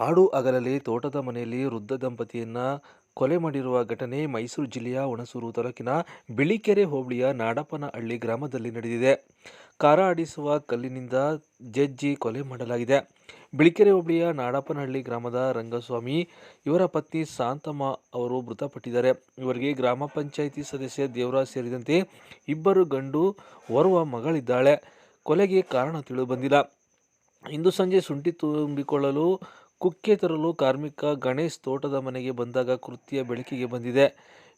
ಹಾಡು ಹಗಲಲ್ಲಿ ತೋಟದ ಮನೆಯಲ್ಲಿ ವೃದ್ಧ ದಂಪತಿಯನ್ನ ಕೊಲೆ ಮಾಡಿರುವ ಘಟನೆ ಮೈಸೂರು ಜಿಲ್ಲೆಯ ಹುಣಸೂರು ತಾಲೂಕಿನ ಬಿಳಿಕೆರೆ ಹೋಬಳಿಯ ನಾಡಪ್ಪನಹಳ್ಳಿ ಗ್ರಾಮದಲ್ಲಿ ನಡೆದಿದೆ. ಕಾರ ಆಡಿಸುವ ಕಲ್ಲಿನಿಂದ ಜಜ್ಜಿ ಕೊಲೆ ಮಾಡಲಾಗಿದೆ. ಬಿಳಿಕೆರೆ ಹೋಬಳಿಯ ನಾಡಪ್ಪನಹಳ್ಳಿ ಗ್ರಾಮದ ರಂಗಸ್ವಾಮಿ, ಇವರ ಪತ್ನಿ ಶಾಂತಮ್ಮ ಅವರು ಮೃತಪಟ್ಟಿದ್ದಾರೆ. ಇವರಿಗೆ ಗ್ರಾಮ ಪಂಚಾಯಿತಿ ಸದಸ್ಯ ದೇವರಾಜ್ ಸೇರಿದಂತೆ ಇಬ್ಬರು ಗಂಡು ಓರ್ವ ಮಗಳಿದ್ದಾಳೆ. ಕೊಲೆಗೆ ಕಾರಣ ತಿಳಿದುಬಂದಿಲ್ಲ. ಇಂದು ಸಂಜೆ ಶುಂಠಿ ತುಂಬಿಕೊಳ್ಳಲು ಕುಕ್ಕೆ ತರಲು ಕಾರ್ಮಿಕ ಗಣೇಶ್ ತೋಟದ ಮನೆಗೆ ಬಂದಾಗ ಕೃತ್ಯ ಬೆಳಕಿಗೆ ಬಂದಿದೆ.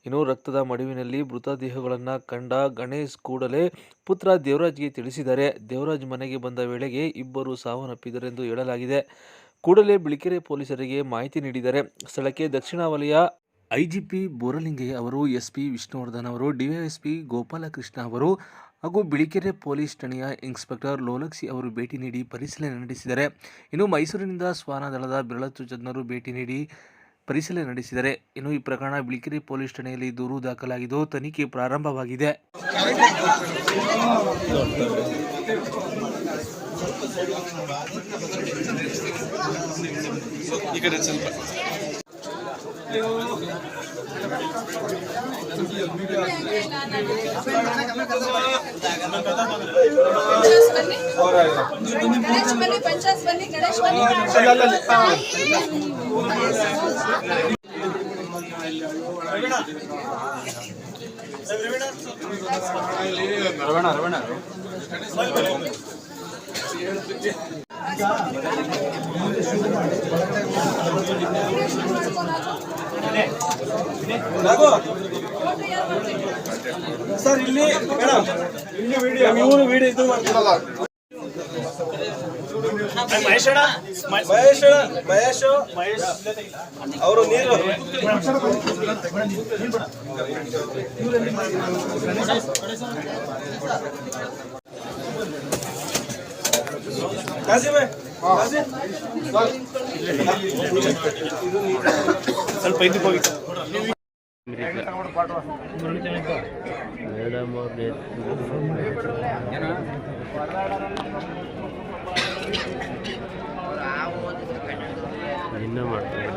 ಇನ್ನು ರಕ್ತದ ಮಡುವಿನಲ್ಲಿ ಮೃತದೇಹಗಳನ್ನು ಕಂಡ ಗಣೇಶ್ ಕೂಡಲೇ ಪುತ್ರ ದೇವರಾಜ್ಗೆ ತಿಳಿಸಿದ್ದಾರೆ. ದೇವರಾಜ್ ಮನೆಗೆ ಬಂದ ವೇಳೆಗೆ ಇಬ್ಬರು ಸಾವನ್ನಪ್ಪಿದರೆಂದು ಹೇಳಲಾಗಿದೆ. ಕೂಡಲೇ ಬಿಳಿಕೆರೆ ಪೊಲೀಸರಿಗೆ ಮಾಹಿತಿ ನೀಡಿದ್ದಾರೆ. ಸ್ಥಳಕ್ಕೆ ದಕ್ಷಿಣ ವಲಯ ಐಜಿಪಿ ಬೋರಲಿಂಗಯ್ಯ ಅವರು, ಎಸ್ಪಿ ವಿಷ್ಣುವರ್ಧನ್ ಅವರು, ಡಿವೈಎಸ್ಪಿ ಗೋಪಾಲಕೃಷ್ಣ ಅವರು ಹಾಗೂ ಬಿಳಿಕೆರೆ ಪೊಲೀಸ್ ಠಾಣೆಯ ಇನ್ಸ್ಪೆಕ್ಟರ್ ಲೋಲಕ್ಸಿ ಅವರು ಭೇಟಿ ನೀಡಿ ಪರಿಶೀಲನೆ ನಡೆಸಿದರೆ. ಇನ್ನು ಮೈಸೂರಿನಿಂದ ಶ್ವಾನ ದಳದ ಬೆರಳತ್ತು ಜನರು ಭೇಟಿ ನೀಡಿ ಪರಿಶೀಲನೆ ನಡೆಸಿದರೆ. ಇನ್ನು ಈ ಪ್ರಕರಣ ಬಿಳಿಕೆರೆ ಪೊಲೀಸ್ ಠಾಣೆಯಲ್ಲಿ ದೂರು ದಾಖಲಾಗಿದ್ದು, ತನಿಖೆ ಪ್ರಾರಂಭವಾಗಿದೆ. రవణ రవణ ಸರ್ ಇಲ್ಲಿ ಮೇಡಮ್ ಇಲ್ಲಿ ವಿಡಿಯೋ ಇವರು ವಿಡಿಯೋ ಇದು ಮಾಡ್ತಿರಲ್ಲ. ಮಹೇಶ್ ಅಣ್ಣ. ಮಹೇಶ್ ಅಣ್ಣ ಮಹೇಶ್ ಮಹೇಶ್. ಅವರು ನೀರು. ಸ್ವಲ್ಪ ಇದು ಹೋಗಿ. ಇನ್ನ ಮಾಡ್ತಾರೆ